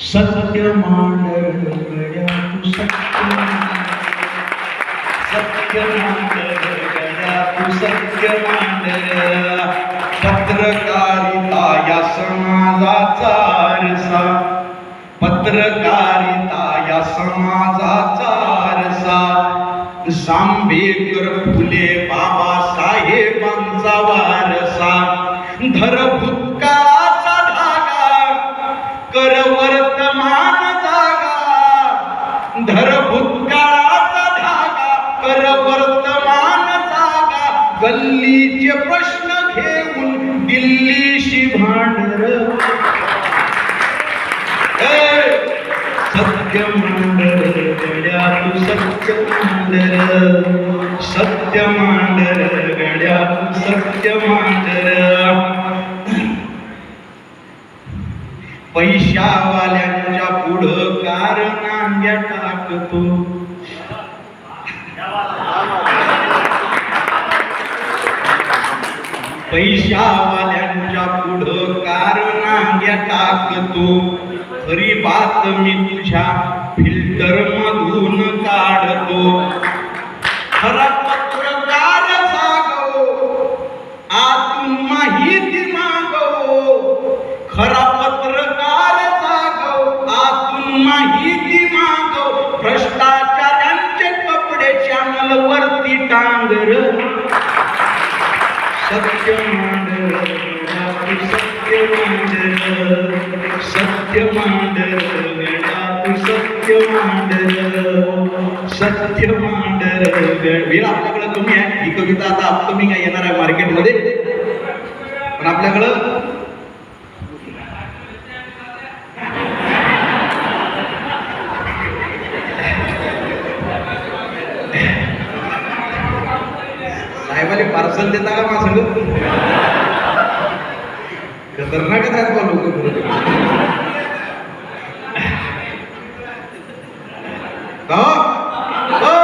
सत्य मांडल्या तू सत्य सत्य मांडल्या तू सत्य मांडल्या पत्रकारिता या समाजाचा आरसा. पत्रकारिता या समाजाचा आरसा जांभेकर फुले बाबासाहेबांचा वारसा. धर वर्तमान जागा धर भूतकाळाचा धागा कर वर्तमान जागा गल्लीचे प्रश्न घेऊन दिल्लीशी भांडर सत्य मांडर गड्या तू सत्य मांडर सत्य मांडर गड्या तू सत्य मांडर पैशावाल्यांच्या पुढं कार नांग्या टाकतो. पैशावाल्यांच्या पुढं कार नांग्या टाकतो. खरी बातमी तुझ्या फिल्टर मधून काढतो. खरा पत्रकार जागो आतून माहिती मागो. खरा सत्य मांडर तू सत्य मांडर सत्य मांडर तू सत्य मांडर सत्य मांडर वेळ आपल्याकडं कमी आहे. ही कविता आता अपकमिंग आहे येणार आहे मार्केटमध्ये पण आपल्याकडं साहेबाले पार्सल देता का मला सांगत खतरनाकच आहेत बा लोक हो. हो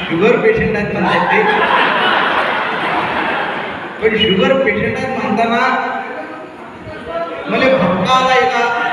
शुगर पेशंट आहेत म्हणतात ते. पण शुगर पेशंट आहेत म्हणताना मला भक्का आला एका